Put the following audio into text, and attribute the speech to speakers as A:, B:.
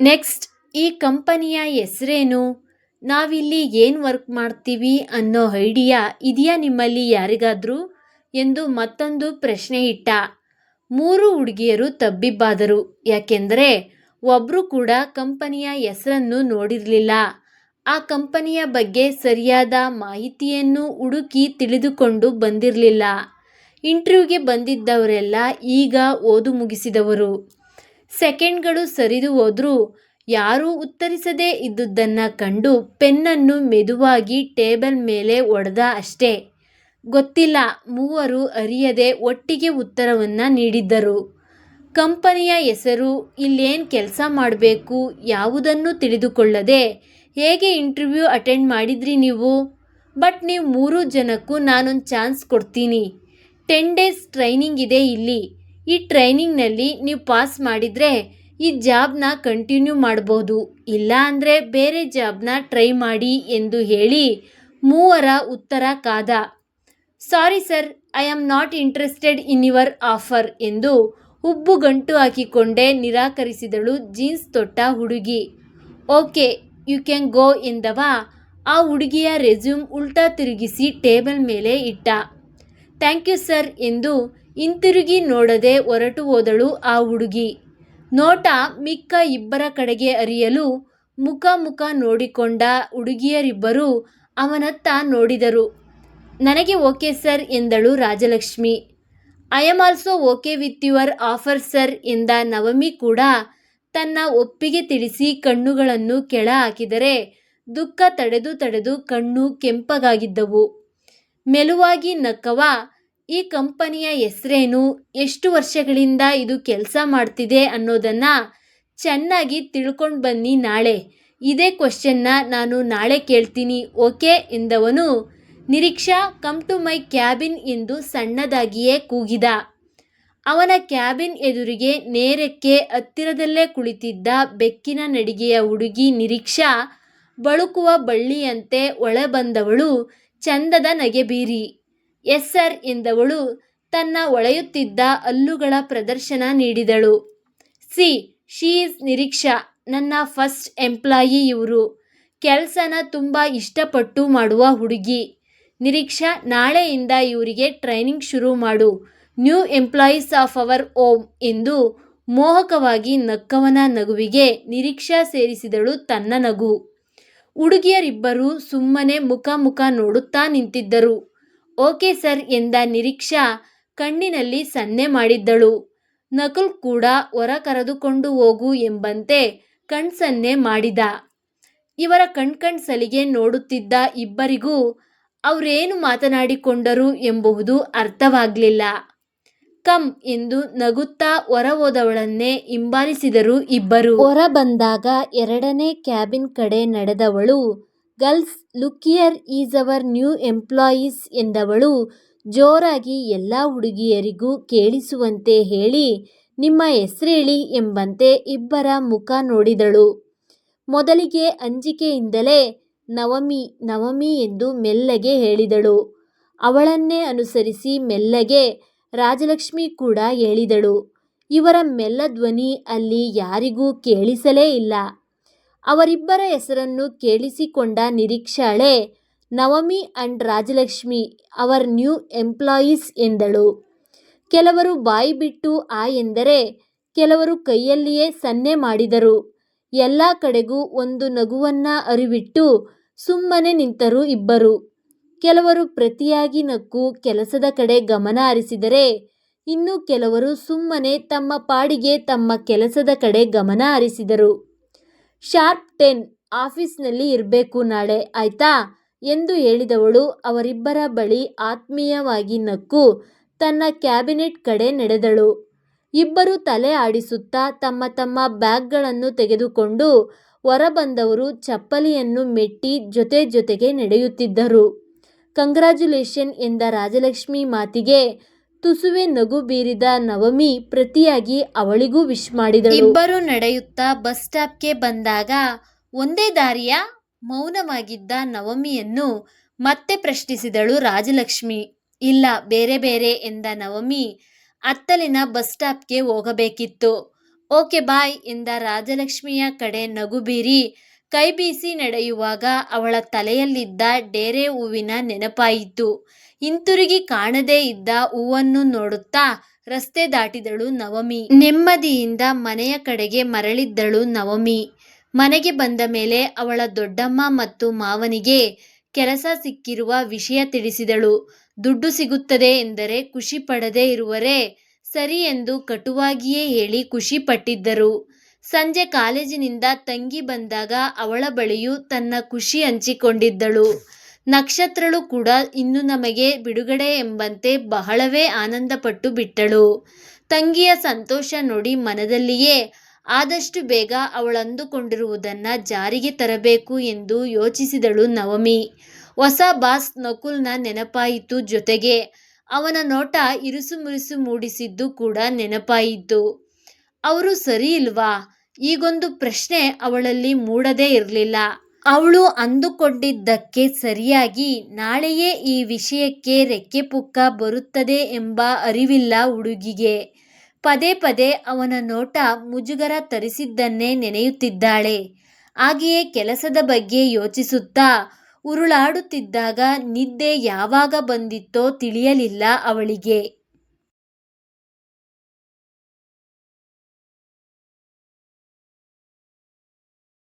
A: Next ಈ ಕಂಪನಿಯ ಹೆಸರೇನು? ನಾವಿಲ್ಲಿ ಏನು ವರ್ಕ್ ಮಾಡ್ತೀವಿ ಅನ್ನೋ ಐಡಿಯಾ ಇದೆಯಾ ನಿಮ್ಮಲ್ಲಿ ಯಾರಿಗಾದರೂ? ಎಂದು ಮತ್ತೊಂದು ಪ್ರಶ್ನೆ ಇಟ್ಟ. ಮೂರು ಹುಡುಗಿಯರು ತಬ್ಬಿಬ್ಬಾದರು. ಯಾಕೆಂದರೆ ಒಬ್ಬರು ಕೂಡ ಕಂಪನಿಯ ಹೆಸರನ್ನು ನೋಡಿರಲಿಲ್ಲ. ಆ ಕಂಪನಿಯ ಬಗ್ಗೆ ಸರಿಯಾದ ಮಾಹಿತಿಯನ್ನು ಹುಡುಕಿ ತಿಳಿದುಕೊಂಡು ಬಂದಿರಲಿಲ್ಲ. ಇಂಟರ್ವ್ಯೂಗೆ ಬಂದಿದ್ದವರೆಲ್ಲ ಈಗ ಓದು ಮುಗಿಸಿದವರು. ಸೆಕೆಂಡ್ಗಳು ಸರಿದು ಹೋದರೂ ಯಾರೂ ಉತ್ತರಿಸದೇ ಇದ್ದುದನ್ನು ಕಂಡು ಪೆನ್ನನ್ನು ಮೆದುವಾಗಿ ಟೇಬಲ್ ಮೇಲೆ ಒಡೆದ ಅಷ್ಟೇ. ಗೊತ್ತಿಲ್ಲ, ಮೂವರು ಅರಿಯದೆ ಒಟ್ಟಿಗೆ ಉತ್ತರವನ್ನು ನೀಡಿದ್ದರು. ಕಂಪನಿಯ ಹೆಸರು, ಇಲ್ಲೇನು ಕೆಲಸ ಮಾಡಬೇಕು, ಯಾವುದನ್ನು ತಿಳಿದುಕೊಳ್ಳದೆ ಹೇಗೆ ಇಂಟರ್ವ್ಯೂ ಅಟೆಂಡ್ ಮಾಡಿದ್ರಿ ನೀವು? ಬಟ್ ನೀವು ಮೂರು ಜನಕ್ಕೂ ನಾನೊಂದು ಚಾನ್ಸ್ ಕೊಡ್ತೀನಿ. ಟೆನ್ ಡೇಸ್ ಟ್ರೈನಿಂಗ್ ಇದೆ ಇಲ್ಲಿ. ಈ ಟ್ರೈನಿಂಗ್ನಲ್ಲಿ ನೀವು ಪಾಸ್ ಮಾಡಿದರೆ ಈ ಜಾಬ್ನ ಕಂಟಿನ್ಯೂ ಮಾಡ್ಬೋದು. ಇಲ್ಲ ಅಂದರೆ ಬೇರೆ ಜಾಬ್ನ ಟ್ರೈ ಮಾಡಿ ಎಂದು ಹೇಳಿ ಮೂವರ ಉತ್ತರ ಕಾದ. Sorry sir, I am not interested in your offer ಎಂದು ಹುಬ್ಬು ಗಂಟು ಹಾಕಿಕೊಂಡೇ ನಿರಾಕರಿಸಿದಳು ಜೀನ್ಸ್ ತೊಟ್ಟ ಹುಡುಗಿ. ಓಕೆ, ಯು ಕ್ಯಾನ್ ಗೋ ಎಂದವ ಆ ಹುಡುಗಿಯ ರೆಸ್ಯೂಮ್ ಉಲ್ಟಾ ತಿರುಗಿಸಿ ಟೇಬಲ್ ಮೇಲೆ ಇಟ್ಟ. ಥ್ಯಾಂಕ್ ಯು ಸರ್ ಎಂದು ಹಿಂತಿರುಗಿ ನೋಡದೆ ಹೊರಟು ಹೋದಳು ಆ ಹುಡುಗಿ. ನೋಟ ಮಿಕ್ಕ ಇಬ್ಬರ ಕಡೆಗೆ ಅರಿಯಲು ಮುಖ ಮುಖ ನೋಡಿಕೊಂಡ ಹುಡುಗಿಯರಿಬ್ಬರು ಅವನತ್ತ ನೋಡಿದರು. ನನಗೆ ಓಕೆ ಸರ್ ಎಂದಳು Rajalakshmi. I am also okay with your offer sir ಎಂದ ನವಮಿ ಕೂಡ ತನ್ನ ಒಪ್ಪಿಗೆ ತಿಳಿಸಿ ಕಣ್ಣುಗಳನ್ನು ಕೆಳ ಹಾಕಿದರೆ ದುಃಖ ತಡೆದು ತಡೆದು ಕಣ್ಣು ಕೆಂಪಗಾಗಿದ್ದವು. ಮೆಲುವಾಗಿ ನಕ್ಕವ ಈ ಕಂಪನಿಯ ಹೆಸರೇನು? ಎಷ್ಟು ವರ್ಷಗಳಿಂದ ಇದು ಕೆಲಸ ಮಾಡ್ತಿದೆ ಅನ್ನೋದನ್ನು ಚೆನ್ನಾಗಿ ತಿಳ್ಕೊಂಡು ಬನ್ನಿ ನಾಳೆ. ಇದೇ ಕ್ವಶನ್ನ ನಾನು ನಾಳೆ ಕೇಳ್ತೀನಿ, okay? ಎಂದವನು, Nireeksha come to my cabin ಎಂದು ಸಣ್ಣದಾಗಿಯೇ ಕೂಗಿದ. ಅವನ ಕ್ಯಾಬಿನ್ ಎದುರಿಗೆ ನೇರಕ್ಕೆ ಹತ್ತಿರದಲ್ಲೇ ಕುಳಿತಿದ್ದ ಬೆಕ್ಕಿನ ನಡಿಗೆಯ ಹುಡುಗಿ ನಿರೀಕ್ಷಾ ಬಳುಕುವ ಬಳ್ಳಿಯಂತೆ ಒಳ ಬಂದವಳು ಚಂದದ ನಗೆಬೀರಿ. ಎಸ್ ಸರ್ ಎಂದವಳು ತನ್ನ ಒಳೆಯುತ್ತಿದ್ದ ಹಲ್ಲುಗಳ ಪ್ರದರ್ಶನ ನೀಡಿದಳು. ಸಿ, ಶೀ ಈಸ್ ನಿರೀಕ್ಷಾ, ನನ್ನ ಫಸ್ಟ್ ಎಂಪ್ಲಾಯಿ ಇವರು. ಕೆಲಸನ ತುಂಬ ಇಷ್ಟಪಟ್ಟು ಮಾಡುವ ಹುಡುಗಿ. ನಿರೀಕ್ಷಾ, ನಾಳೆಯಿಂದ ಇವರಿಗೆ ಟ್ರೈನಿಂಗ್ ಶುರು ಮಾಡು. ನ್ಯೂ ಎಂಪ್ಲಾಯೀಸ್ ಆಫ್ ಅವರ್ ಓಮ್ ಎಂದು ಮೋಹಕವಾಗಿ ನಕ್ಕವನ ನಗುವಿಗೆ ನಿರೀಕ್ಷಾ ಸೇರಿಸಿದಳು ತನ್ನ ನಗು. ಹುಡುಗಿಯರಿಬ್ಬರೂ ಸುಮ್ಮನೆ ಮುಖ ಮುಖ ನೋಡುತ್ತಾ ನಿಂತಿದ್ದರು. ಓಕೆ ಸರ್ ಎಂದ ನಿರೀಕ್ಷಾ ಕಣ್ಣಿನಲ್ಲಿ ಸನ್ನೆ ಮಾಡಿದ್ದಳು. ನಕುಲ್ ಕೂಡ ಹೊರ ಕರೆದುಕೊಂಡು ಹೋಗು ಎಂಬಂತೆ ಕಣ್ಸನ್ನೆ ಮಾಡಿದ. ಇವರ ಕಣ್ಕಣ್ ಸಲಿಗೆ ನೋಡುತ್ತಿದ್ದ ಇಬ್ಬರಿಗೂ ಅವರೇನು ಮಾತನಾಡಿಕೊಂಡರು ಎಂಬುದು ಅರ್ಥವಾಗಲಿಲ್ಲ. ಕಮ್ ಎಂದು ನಗುತ್ತಾ ಹೊರ ಹೋದವಳನ್ನೇ ಹಿಂಬಾಲಿಸಿದರು ಇಬ್ಬರು. ಹೊರ ಬಂದಾಗ ಎರಡನೇ ಕ್ಯಾಬಿನ್ ಕಡೆ ನಡೆದವಳು girls look here is our new employees ಎಂದವಳು. ಜೋರಾಗಿ ಎಲ್ಲ ಹುಡುಗಿಯರಿಗೂ ಕೇಳಿಸುವಂತೆ ಹೇಳಿ, ನಿಮ್ಮ ಹೆಸರೇಳಿ? ಎಂಬಂತೆ ಇಬ್ಬರ ಮುಖ ನೋಡಿದಳು. ಮೊದಲಿಗೆ ಅಂಜಿಕೆಯಿಂದಲೇ, ನವಮಿ ನವಮಿ ಎಂದು ಮೆಲ್ಲಗೆ ಹೇಳಿದಳು. ಅವಳನ್ನೇ ಅನುಸರಿಸಿ ಮೆಲ್ಲಗೆ ರಾಜಲಕ್ಷ್ಮಿ ಕೂಡ ಹೇಳಿದಳು. ಇವರ ಮೆಲ್ಲ ಧ್ವನಿ ಅಲ್ಲಿ ಯಾರಿಗೂ ಕೇಳಿಸಲೇ ಇಲ್ಲ. ಅವರಿಬ್ಬರ ಹೆಸರನ್ನು ಕೇಳಿಸಿಕೊಂಡ ನಿರೀಕ್ಷಾಳೆ, Navami and Rajalakshmi our new employees ಎಂದಳು. ಕೆಲವರು ಬಾಯಿ ಬಿಟ್ಟು ಆ ಎಂದರೆ, ಕೆಲವರು ಕೈಯಲ್ಲಿಯೇ ಸನ್ನೆ ಮಾಡಿದರು. ಎಲ್ಲ ಕಡೆಗೂ ಒಂದು ನಗುವನ್ನ ಅರಿವಿಟ್ಟು ಸುಮ್ಮನೆ ನಿಂತರು ಇಬ್ಬರು. ಕೆಲವರು ಪ್ರತಿಯಾಗಿ ನಕ್ಕು ಕೆಲಸದ ಕಡೆ ಗಮನ ಹರಿಸಿದರೆ, ಇನ್ನು ಕೆಲವರು ಸುಮ್ಮನೆ ತಮ್ಮ ಪಾಡಿಗೆ ತಮ್ಮ ಕೆಲಸದ ಕಡೆ ಗಮನ ಹರಿಸಿದರು. ಶಾರ್ಪ್ ಟೆನ್ ಆಫೀಸ್ನಲ್ಲಿ ಇರಬೇಕು ನಾಳೆ, ಆಯ್ತಾ? ಎಂದು ಹೇಳಿದವಳು ಅವರಿಬ್ಬರ ಬಳಿ ಆತ್ಮೀಯವಾಗಿ ನಕ್ಕು ತನ್ನ ಕ್ಯಾಬಿನೆಟ್ ಕಡೆ ನಡೆದಳು. ಇಬ್ಬರು ತಲೆ ಆಡಿಸುತ್ತಾ ತಮ್ಮ ತಮ್ಮ ಬ್ಯಾಗ್ಗಳನ್ನು ತೆಗೆದುಕೊಂಡು ಹೊರಬಂದವರು ಚಪ್ಪಲಿಯನ್ನು ಮೆಟ್ಟಿ ಜೊತೆ ಜೊತೆಗೆ ನಡೆಯುತ್ತಿದ್ದರು. ಕಂಗ್ರ್ಯಾಚುಲೇಷನ್ ಎಂದ ರಾಜಲಕ್ಷ್ಮಿ ಮಾತಿಗೆ ತುಸುವೆ ನಗು ಬೀರಿದ ನವಮಿ ಪ್ರತಿಯಾಗಿ ಅವಳಿಗೂ ವಿಶ್ ಮಾಡಿದಳು. ಇಬ್ಬರು ನಡೆಯುತ್ತಾ ಬಸ್ ಸ್ಟಾಪ್ಗೆ ಬಂದಾಗ ಒಂದೇ ದಾರಿಯ ಮೌನವಾಗಿದ್ದ ನವಮಿಯನ್ನು ಮತ್ತೆ ಪ್ರಶ್ನಿಸಿದಳು ರಾಜಲಕ್ಷ್ಮಿ. ಇಲ್ಲ, ಬೇರೆ ಬೇರೆ ಎಂದ ನವಮಿ, ಅತ್ತಲಿನ ಬಸ್ ಸ್ಟಾಪ್ಗೆ ಹೋಗಬೇಕಿತ್ತು. ಓಕೆ ಬಾಯ್ ಎಂದ ರಾಜಲಕ್ಷ್ಮಿಯ ಕಡೆ ನಗು ಬೀರಿ ಕೈ ಬೀಸಿ ನಡೆಯುವಾಗ ಅವಳ ತಲೆಯಲ್ಲಿದ್ದ ಡೇರೆ ಹೂವಿನ ನೆನಪಾಯಿತು. ಹಿಂತಿರುಗಿ ಕಾಣದೇ ಇದ್ದ ಹೂವನ್ನು ನೋಡುತ್ತಾ ರಸ್ತೆ ದಾಟಿದಳು ನವಮಿ. ನೆಮ್ಮದಿಯಿಂದ ಮನೆಯ ಕಡೆಗೆ ಮರಳಿದ್ದಳು ನವಮಿ. ಮನೆಗೆ ಬಂದ ಮೇಲೆ ಅವಳ ದೊಡ್ಡಮ್ಮ ಮತ್ತು ಮಾವನಿಗೆ ಕೆಲಸ ಸಿಕ್ಕಿರುವ ವಿಷಯ ತಿಳಿಸಿದಳು. ದುಡ್ಡು ಸಿಗುತ್ತದೆ ಎಂದರೆ ಖುಷಿ ಪಡದೇ ಇರುವರೆ ಸರಿ ಎಂದು ಕಟುವಾಗಿಯೇ ಹೇಳಿ ಖುಷಿ ಪಟ್ಟಿದ್ದರು. ಸಂಜೆ ಕಾಲೇಜಿನಿಂದ ತಂಗಿ ಬಂದಾಗ ಅವಳ ಬಳಿಯೂ ತನ್ನ ಖುಷಿ ಹಂಚಿಕೊಂಡಿದ್ದಳು. ನಕ್ಷತ್ರಳು ಕೂಡ ಇನ್ನು ನಮಗೆ ಬಿಡುಗಡೆ ಎಂಬಂತೆ ಬಹಳವೇ ಆನಂದಪಟ್ಟು ಬಿಟ್ಟಳು. ತಂಗಿಯ ಸಂತೋಷ ನೋಡಿ ಮನದಲ್ಲಿಯೇ ಆದಷ್ಟು ಬೇಗ ಅವಳಂದುಕೊಂಡಿರುವುದನ್ನು ಜಾರಿಗೆ ತರಬೇಕು ಎಂದು ಯೋಚಿಸಿದಳು ನವಮಿ. ಹೊಸ ಬಾಸ್ ನಕುಲ್ನ ನೆನಪಾಯಿತು ಜೊತೆಗೆ ಅವನ ನೋಟ ಇರುಸು ಮುರುಸು ಮೂಡಿಸಿದ್ದು ಕೂಡ ನೆನಪಾಯಿತು. ಅವರು ಸರಿ ಇಲ್ವಾ? ಈಗೊಂದು ಪ್ರಶ್ನೆ ಅವಳಲ್ಲಿ ಮೂಡದೇ ಇರಲಿಲ್ಲ. ಅವಳು ಅಂದುಕೊಂಡಿದ್ದಕ್ಕೆ ಸರಿಯಾಗಿ ನಾಳೆಯೇ ಈ ವಿಷಯಕ್ಕೆ ರೆಕ್ಕೆ ಪುಕ್ಕ ಬರುತ್ತದೆ ಎಂಬ ಅರಿವಿಲ್ಲ ಹುಡುಗಿಗೆ. ಪದೇ ಪದೇ ಅವನ ನೋಟ ಮುಜುಗರ ತರಿಸಿದ್ದನ್ನೇ ನೆನೆಯುತ್ತಿದ್ದಾಳೆ. ಹಾಗೆಯೇ ಕೆಲಸದ ಬಗ್ಗೆ ಯೋಚಿಸುತ್ತಾ ಉರುಳಾಡುತ್ತಿದ್ದಾಗ ನಿದ್ದೆ ಯಾವಾಗ ಬಂದಿತ್ತೋ ತಿಳಿಯಲಿಲ್ಲ ಅವಳಿಗೆ.